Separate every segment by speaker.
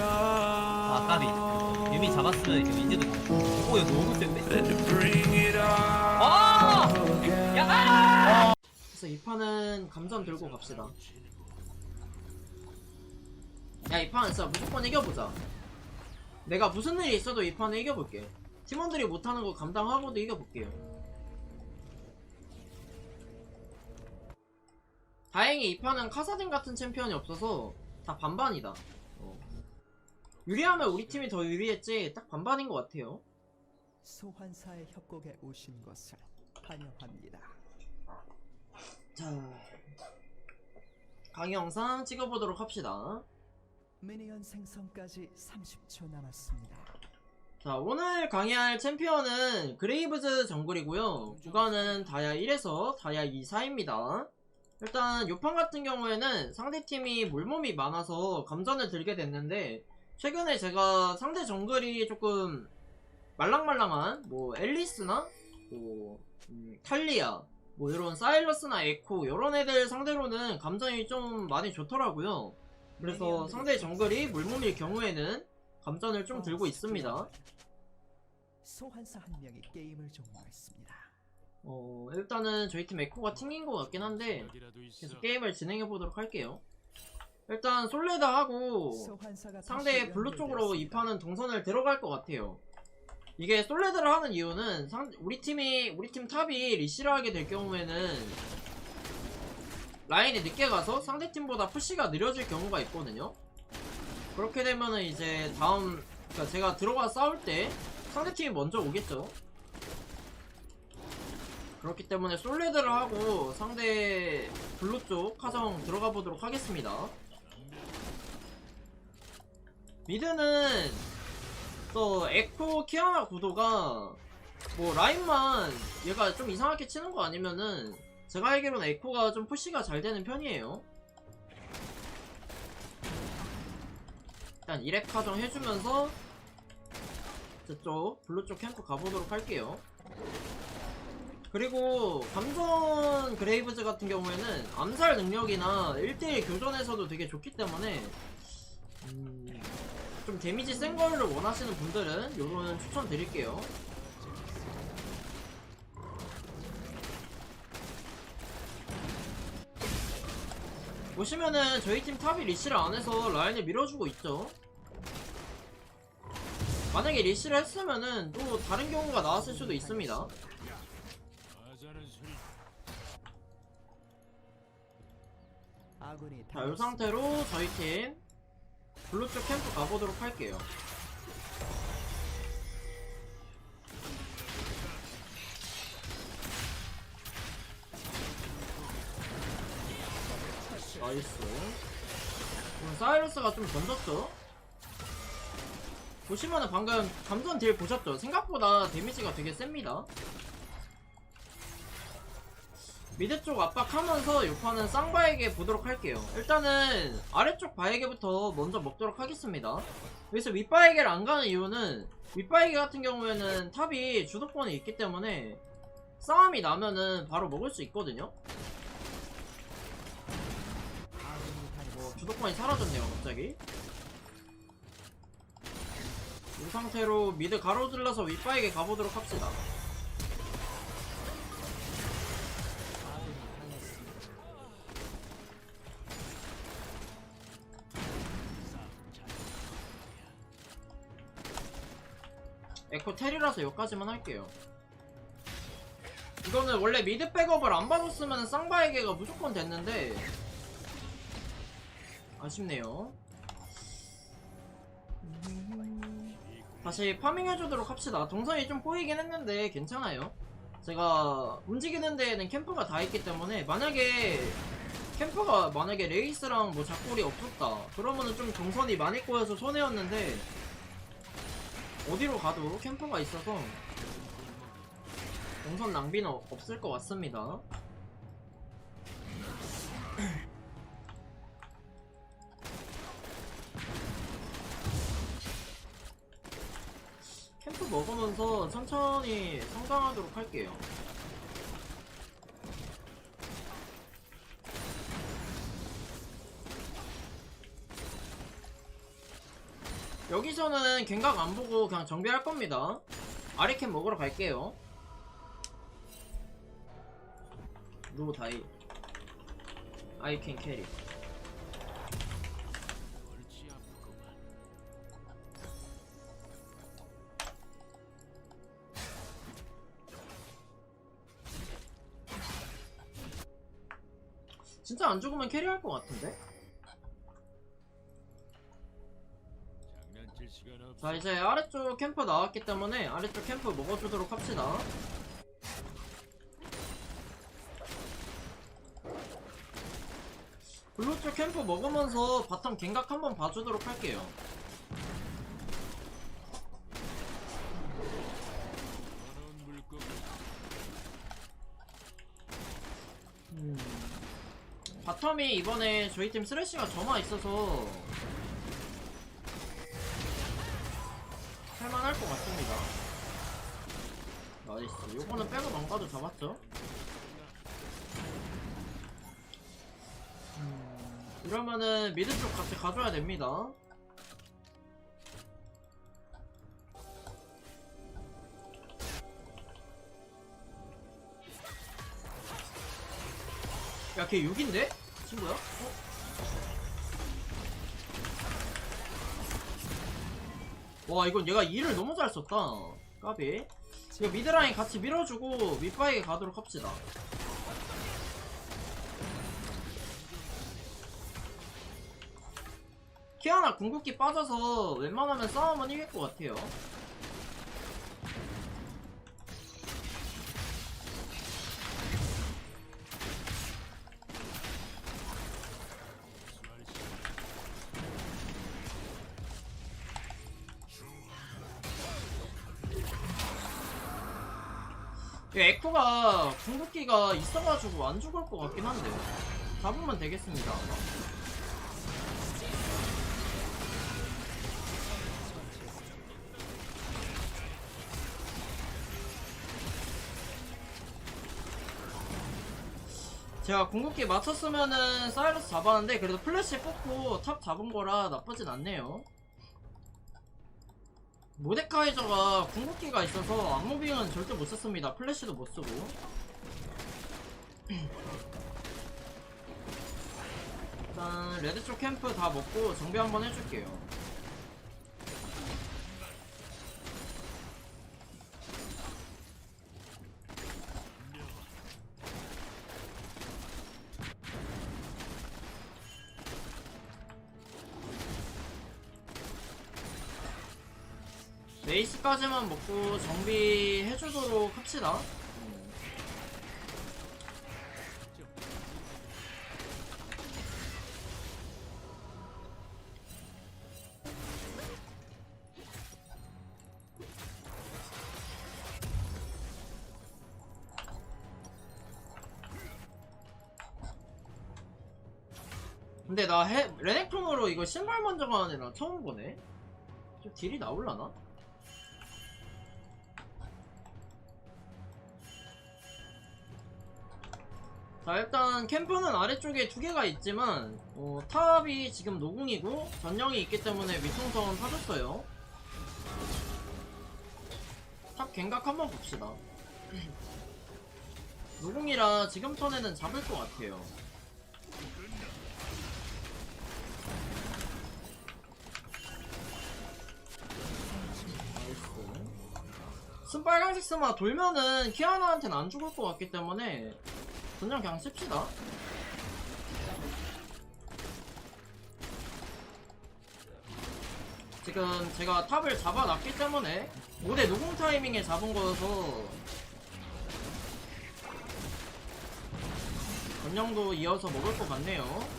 Speaker 1: 아 까비 유미 잡았으면 이제 윈즈도 오 이거 너무 센데? 아! 야!
Speaker 2: 그래서 이 판은 감전 들고 갑시다. 야, 이 판은 진짜 무조건 이겨보자. 내가 무슨 일이 있어도 이 판은 이겨볼게. 팀원들이 못하는 거 감당하고도 이겨볼게요. 다행히 이 판은 카사딘 같은 챔피언이 없어서 다 반반이다. 어. 유리하면 우리 팀이 더 유리했지 딱 반반인 것 같아요.
Speaker 3: 소환사의 협곡에 오신 것을 환영합니다.
Speaker 2: 자, 강의 영상 찍어보도록 합시다.
Speaker 3: 미니언 생성까지 30초 남았습니다.
Speaker 2: 자, 오늘 강의할 챔피언은 그레이브즈 정글이고요. 구간은 다야 1에서 다야 2 사이입니다. 일단 요판 같은 경우에는 상대팀이 물몸이 많아서 감전을 들게 됐는데 최근에 제가 상대 정글이 조금 말랑말랑한 뭐 앨리스나 뭐 음, 탈리아 뭐 이런 사일러스나 에코 이런 애들 상대로는 감전이 좀 많이 좋더라고요. 그래서 상대 정글이 물몸일 경우에는 감전을 좀 들고 있습니다.
Speaker 3: 소환사 한 명이 게임을 종료했습니다.
Speaker 2: 어, 일단은 저희 팀 에코가 튕긴 것 같긴 한데 계속 게임을 진행해 보도록 할게요. 일단 솔레다 하고 상대 블루 쪽으로. 판은 동선을 들어갈 것 같아요. 이게 솔레드를 하는 이유는 상, 우리 팀이 우리 팀 탑이 리시를 하게 될 경우에는 라인이 늦게 가서 상대 팀보다 푸시가 느려질 경우가 있거든요. 그렇게 되면은 이제 다음 그러니까 제가 들어가 싸울 때 상대 팀이 먼저 오겠죠. 그렇기 때문에 솔레드를 하고 상대 블루 쪽 카정 들어가 보도록 하겠습니다. 미드는 또 에코 키아나 구도가 뭐 라인만 얘가 좀 이상하게 치는 거 아니면은 제가 알기로는 에코가 좀 푸시가 잘 되는 편이에요. 일단 1렉 카정 해주면서 저쪽 블루 쪽 캠프 가보도록 할게요. 그리고 감전 그레이브즈 같은 경우에는 암살 능력이나 1대1 교전에서도 되게 좋기 때문에 음, 좀 데미지 센 거를 원하시는 분들은 요런 추천 드릴게요. 보시면은 저희 팀 탑이 리시를 안 해서 라인을 밀어주고 있죠. 만약에 리시를 했으면은 또 다른 경우가 나왔을 수도 있습니다.
Speaker 3: 아군이
Speaker 2: 자, 이 상태로 저희 팀 블루 쪽 캠프 가보도록 할게요. 나이스. 오늘 사이러스가 좀 던졌죠? 보시면은 방금 감전 딜 보셨죠? 생각보다 데미지가 되게 셉니다. 미드 쪽 압박하면서 요 판은 쌍바에게 보도록 할게요. 일단은 아래쪽 바에게부터 먼저 먹도록 하겠습니다. 여기서 윗바에게를 안 가는 이유는 윗바에게 같은 경우에는 탑이 주도권이 있기 때문에 싸움이 나면은 바로 먹을 수 있거든요. 뭐 주도권이 사라졌네요 갑자기. 이 상태로 미드 가로질러서 윗바에게 가보도록 합시다. 에코 텔이라서 여기까지만 할게요. 이거는 원래 미드 백업을 안 봐줬으면 쌍바에게가 무조건 됐는데 아쉽네요. 다시 파밍 해주도록 합시다. 동선이 좀 꼬이긴 했는데 괜찮아요. 제가 움직이는 데에는 캠프가 다 있기 때문에 만약에 캠프가 만약에 레이스랑 뭐 작골이 없었다 그러면은 좀 동선이 많이 꼬여서 손해였는데 어디로 가도 캠프가 있어서 동선 낭비는 어- 없을 것 같습니다. 캠프 먹으면서 천천히 성장하도록 할게요. 여기서는 갱각 안 보고 그냥 정비할 겁니다. 아리캠 먹으러 갈게요. 노 다이. 아이캔 캐리. 진짜 안 죽으면 캐리할 것 같은데? 자 이제 아래쪽 캠프 나왔기 때문에 아래쪽 캠프 먹어주도록 합시다 블루 쪽 캠프 먹으면서 바텀 갱각 한번 봐주도록 할게요. 바텀이 이번에 저희 팀 쓰레쉬가 점화 있어서 것 같습니다 나이스 요거는 빼고 망가도 잡았죠 음, 이러면은 미드 쪽 같이 가줘야 됩니다 야 걔 6인데? 친구야? 어? 와 이건 얘가 일을 너무 잘 썼다. 까비. 이거 미드라인 같이 밀어주고 밑바에게 가도록 합시다. 키아나 궁극기 빠져서 웬만하면 싸움은 이길 것 같아요 궁극기가 있어가지고 안 죽을 것 같긴 한데. 잡으면 되겠습니다 아마. 제가 궁극기 맞췄으면은 사이러스 잡았는데 그래도 플래시 뽑고 탑 잡은 거라 나쁘진 않네요. 모데카이저가 궁극기가 있어서 악무빙은 절대 못 썼습니다. 플래시도 못 쓰고 일단 레드 쪽 캠프 다 먹고 정비 한번 해줄게요 베이스까지만 먹고 정비해주도록 합시다. 근데 나 해, 레넥톤으로 이거 신발 먼저 가는 애랑 처음 보네? 좀 딜이 나올라나? 자 일단 캠프는 아래쪽에 두 개가 있지만 어, 탑이 지금 노궁이고 전령이 있기 때문에 위통선 사줬어요 탑 갱각 한번 봅시다 노궁이라 지금 턴에는 잡을 것 같아요 나이스. 순빨강색 스마 돌면은 키아나한테는 안 죽을 것 같기 때문에 그냥 그냥 씁시다. 지금 제가 탑을 잡아놨기 때문에 5대 노공 타이밍에 잡은 거여서 전령도 이어서 먹을 것 같네요.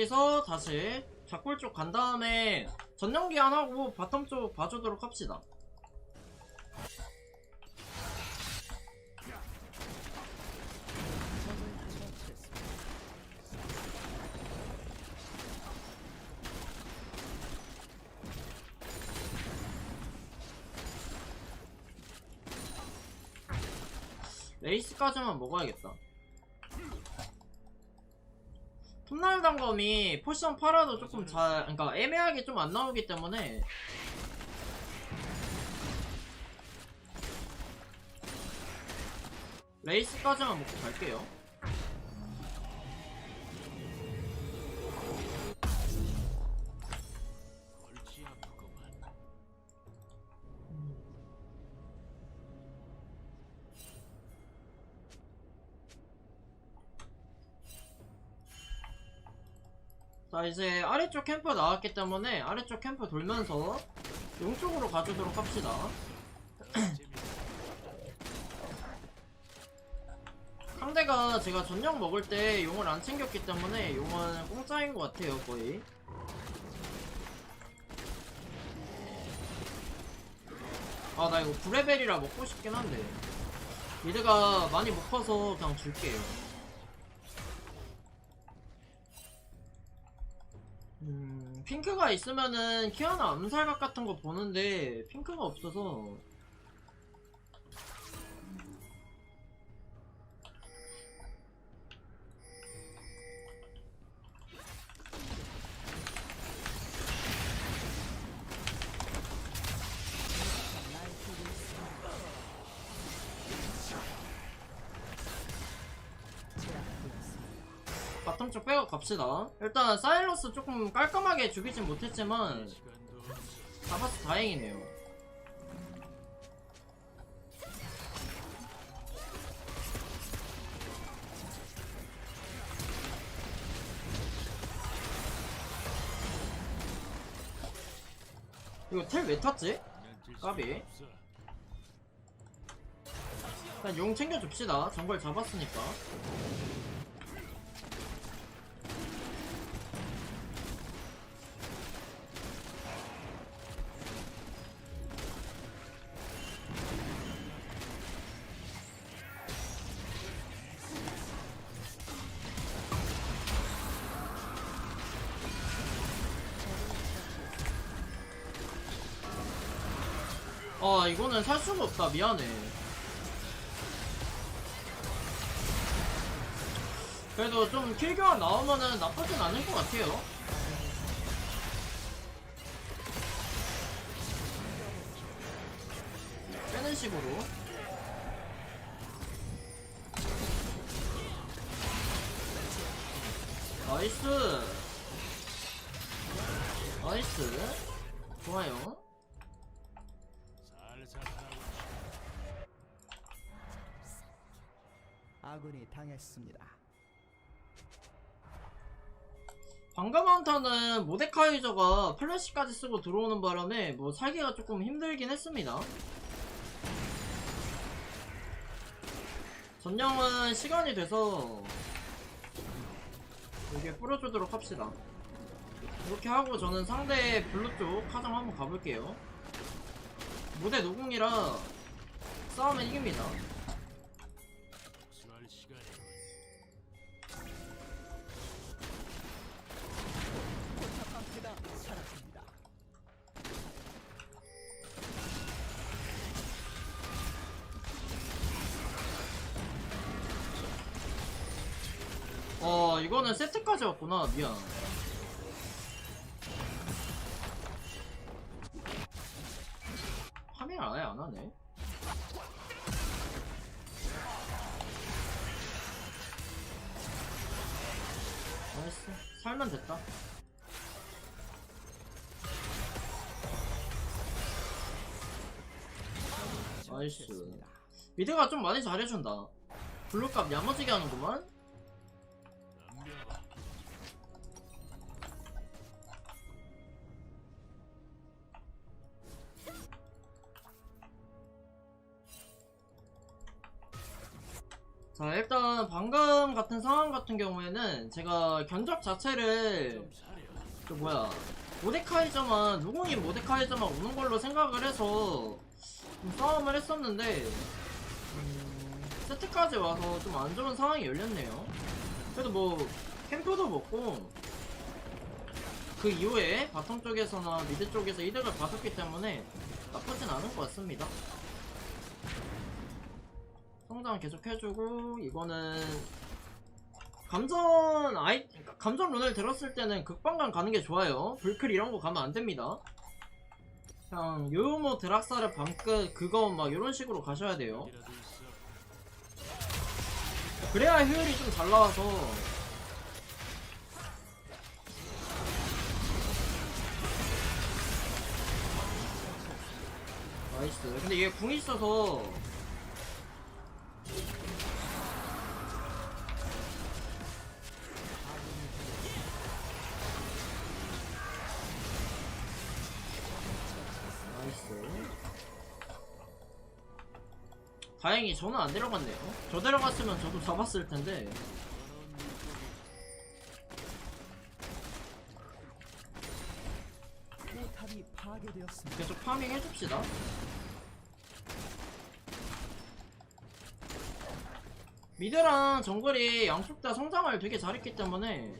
Speaker 2: 여기서 다시 작골 쪽 간 다음에 전용기 안 하고 바텀 쪽 봐주도록 합시다. 레이스까지만 먹어야겠다 톱날 단검이 포션 팔아도 조금 잘 그러니까 애매하게 좀 안 나오기 때문에. 레이스까지만 먹고 갈게요 자 이제 아래쪽 캠프 나왔기 때문에 아래쪽 캠프 돌면서 용쪽으로 가주도록 합시다. 상대가 제가 전력 먹을 때 용을 안 챙겼기 때문에 용은 공짜인 것 같아요 거의. 아 나 이거 9레벨이라 먹고 싶긴 한데. 미드가 많이 못 커서 그냥 줄게요 핑크가 있으면은 키아나 암살각 같은 거 보는데 핑크가 없어서 바텀 쪽 빼고 갑시다. 일단 사일러스 조금 깔끔하게 죽이진 못했지만
Speaker 4: 없어.
Speaker 2: 잡아서 다행이네요. 이거 텔 왜 탔지? 까비. 일단 용 챙겨줍시다. 정글 잡았으니까. 이거는 살 수가 없다. 미안해. 그래도 좀 킬교환 나오면은 나쁘진 않을 것 같아요. 빼는 식으로
Speaker 3: 아군이 당했습니다.
Speaker 2: 한타는 모데카이저가 플래시까지 쓰고 들어오는 바람에 뭐 살기가 조금 힘들긴 했습니다. 전령은 시간이 돼서 여기에 뿌려주도록 합시다. 이렇게 하고 저는 상대 블루 쪽 카정 한번 가볼게요. 모대 노궁이라 싸우면 이깁니다. 어 이거는 세트까지 왔구나 미안. 화면 아예 안 하네. 나이스 살면 됐다. 나이스. 미드가 좀 많이 잘해준다. 블루값 야무지게 하는구만 자 일단 방금 같은 상황 같은 경우에는 제가 견적 자체를. 그 뭐야 모데카이저만 누궁인 모데카이저만 오는 걸로 생각을 해서 좀 싸움을 했었는데 음, 세트까지 와서 좀 안 좋은 상황이 열렸네요 그래도 뭐 캠프도 먹고 그 이후에 바텀 쪽에서나 미드 쪽에서 이득을 받았기 때문에 나쁘진 않은 것 같습니다 성장 계속 해주고 이거는 감전 아이 감전 룬을 들었을 때는 극방감 가는 게 좋아요. 불클 이런 거 가면 안 됩니다. 그냥 요요모 드락사르 밤끝 그거 막 이런 식으로 가셔야 돼요. 그래야 효율이 좀 잘 나와서 나이스. 근데 얘 궁이 있어서 다행히 저는 안 데려갔네요. 저 데려갔으면 저도 잡았을 텐데. 계속 파밍 해줍시다. 미드랑 정글이 양쪽 다 성장을 되게 잘했기 때문에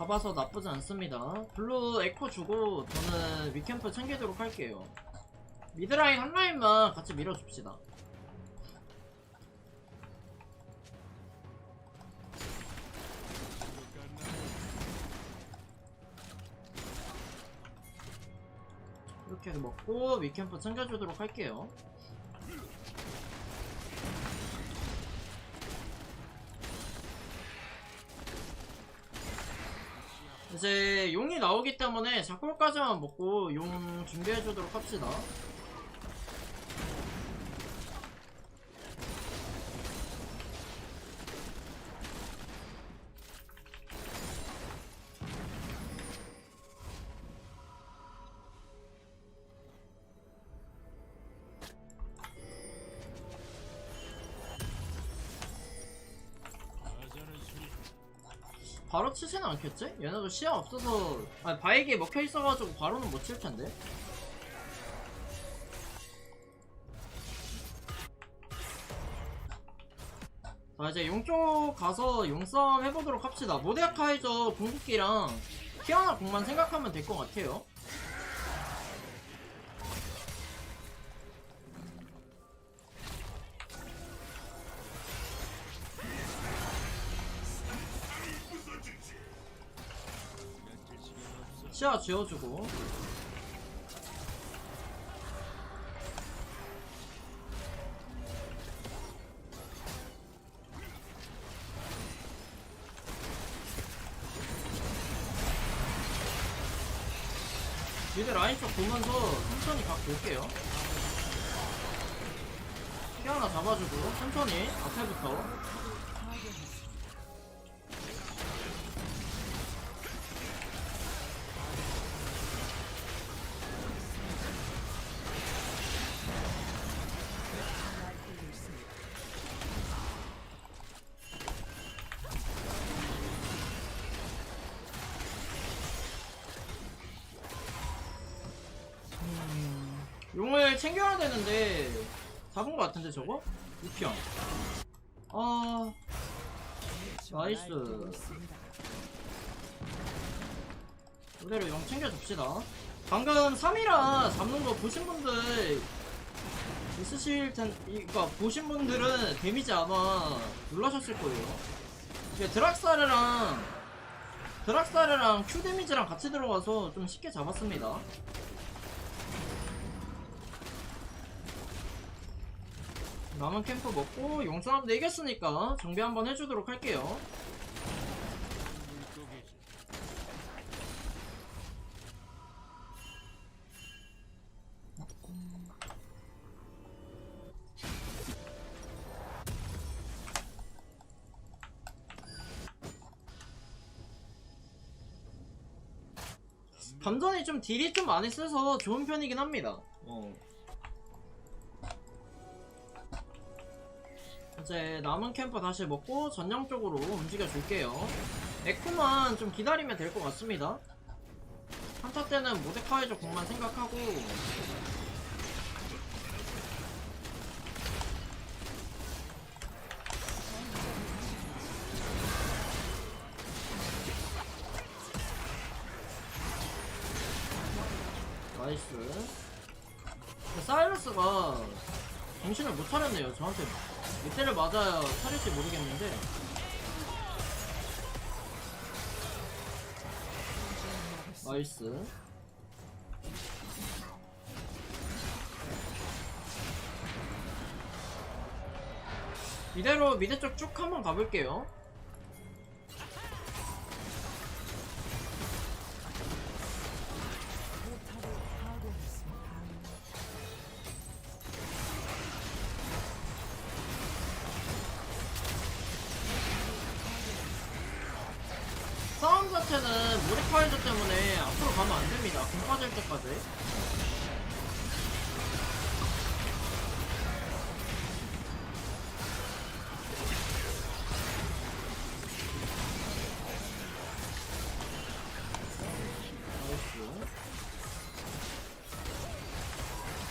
Speaker 2: 잡아서 나쁘지 않습니다. 블루 에코 주고 저는 위캠프 챙기도록 할게요. 미드라인 한 라인만 같이 밀어줍시다. 이렇게 먹고 위캠프 챙겨주도록 할게요. 이제 용이 나오기 때문에 자골까지만 먹고 용 준비해주도록 합시다. 바로 치지는 않겠지? 얘네도 시야 없어서 아니 바에게 먹혀 있어가지고 바로는 못 칠 텐데. 자 이제 용쪽 가서 용싸움 해보도록 합시다. 모데카이저 궁극기랑 키아나 궁만 생각하면 될 것 같아요. 시야 지어주고. 미드 라인 쪽 보면서 천천히 각 볼게요. 피 하나 잡아주고 천천히 앞에부터 챙겨야 되는데 잡은 것 같은데 저거? 6평. 아 나이스. 그대로 용 챙겨줍시다. 방금 3이라 잡는 거 보신 분들 있으실 텐 그니까 보신 분들은 데미지 아마 놀라셨을 거예요. 드락사르랑 드락사르랑 Q 데미지랑 같이 들어가서 좀 쉽게 잡았습니다 남은 캠프 먹고 용싸움도 이겼으니까 정비 한번 해주도록 할게요. 감전이 좀 딜이 좀 많이 세서 좋은 편이긴 합니다. 어. 이제 남은 캠프 다시 먹고 전령 쪽으로 움직여 줄게요. 에코만 좀 기다리면 될 것 같습니다. 한타 때는 모데카이저 공만 생각하고 몇 대를 맞아야 차릴지 모르겠는데. 나이스. 이대로 미드 쪽 쭉 한번 가볼게요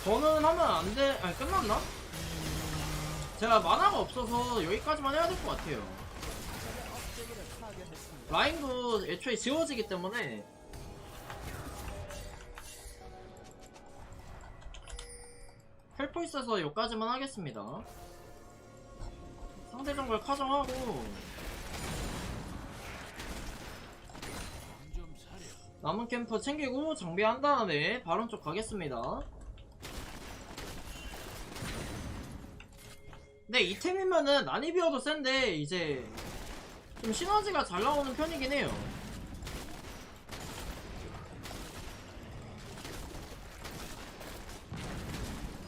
Speaker 2: 저는 하면 안 돼. 아니, 끝났나? 음, 제가 만화가 없어서 여기까지만 해야 될 것 같아요. 라인도 애초에 지워지기 때문에 헬포 있어서 여기까지만 하겠습니다 상대 정글 카정하고 남은 캠프 챙기고 정비한 다음에 바론 쪽 가겠습니다 네 이템이면은 난이비어도 센데 이제 좀 시너지가 잘 나오는 편이긴 해요.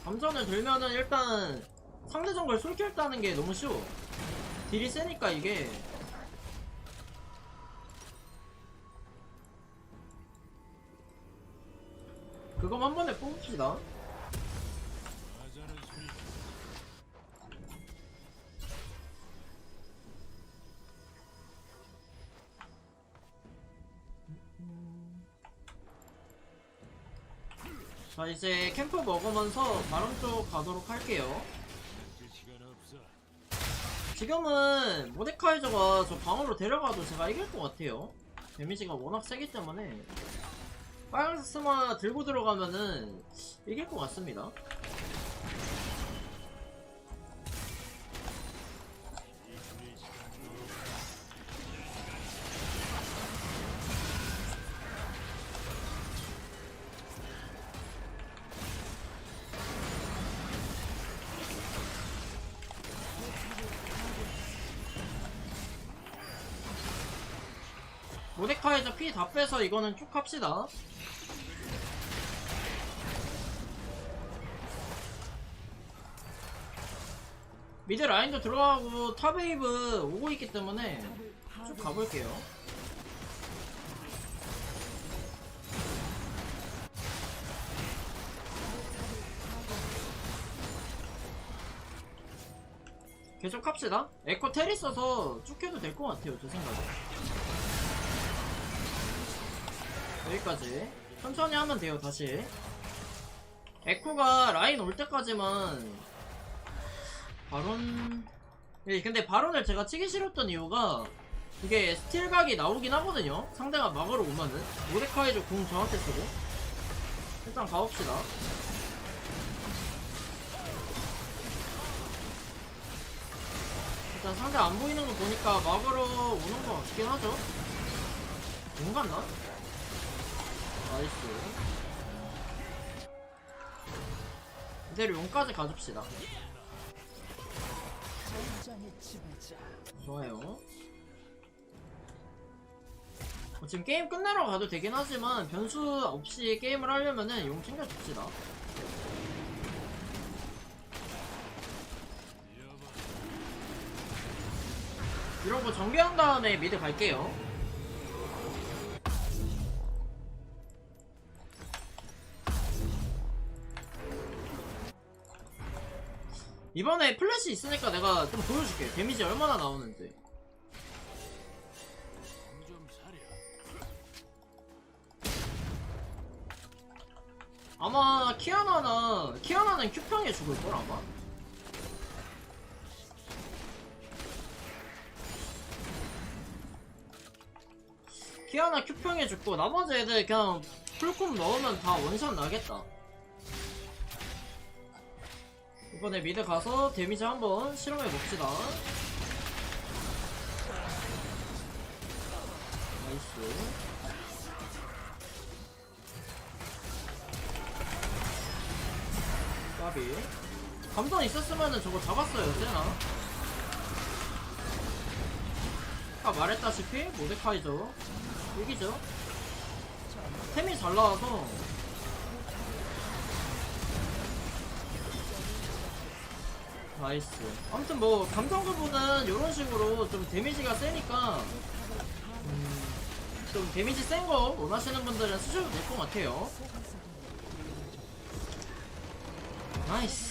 Speaker 2: 감전을 들면은 일단 상대 정글 솔킬 따는 게 너무 쉬워. 딜이 세니까 이게. 그거 한 번에 뽑읍시다. 이제 캠프 먹으면서 다른 쪽 가도록 할게요. 지금은 모데카이저가 저 방으로 데려가도 제가 이길 것 같아요. 데미지가 워낙 세기 때문에. 빨간색 스마 들고 들어가면은 이길 것 같습니다 모데카이저 피다 빼서 이거는 쭉 합시다. 미드 라인도 들어가고 탑웨이브 오고 있기 때문에 쭉 가볼게요. 계속 합시다. 에코 텔 있어서 쭉 해도 될 것 같아요 제 생각에 여기까지. 천천히 하면 돼요 다시. 에코가 라인 올 때까지만 바론 예, 근데 바론을 제가 치기 싫었던 이유가 이게 스틸각이 나오긴 하거든요. 상대가 막으러 오면은. 모데카이저 궁 저한테 쓰고. 일단 가봅시다. 일단 상대 안 보이는 거 보니까 막으러 오는 거 같긴 하죠. 용 갔나? 나이스. 이대로 용까지 가줍시다. 좋아요. 어, 지금 게임 끝내러 가도 되긴 하지만 변수 없이 게임을 하려면은 용 챙겨줍시다. 이러고 정비한 다음에 미드 갈게요 이번에 플래시 있으니까 내가 좀 보여줄게. 데미지 얼마나 나오는지. 아마 키아나나 키아나는 큐평에 죽을걸 아마? 키아나 큐평에 죽고 나머지 애들 그냥 풀콤 넣으면 다 원샷 나겠다 이번에 미드 가서 데미지 한번 실험해 봅시다. 나이스. 까비. 감돈 있었으면은 저거 잡았어요 세나? 아까 말했다시피 모데카이죠. 여기죠. 템이 잘 나와서 나이스. 아무튼 뭐 부분은 이런 식으로 좀 데미지가 세니까 음, 좀 데미지 센 거 원하시는 분들은 쓰셔도 될 것 같아요. 나이스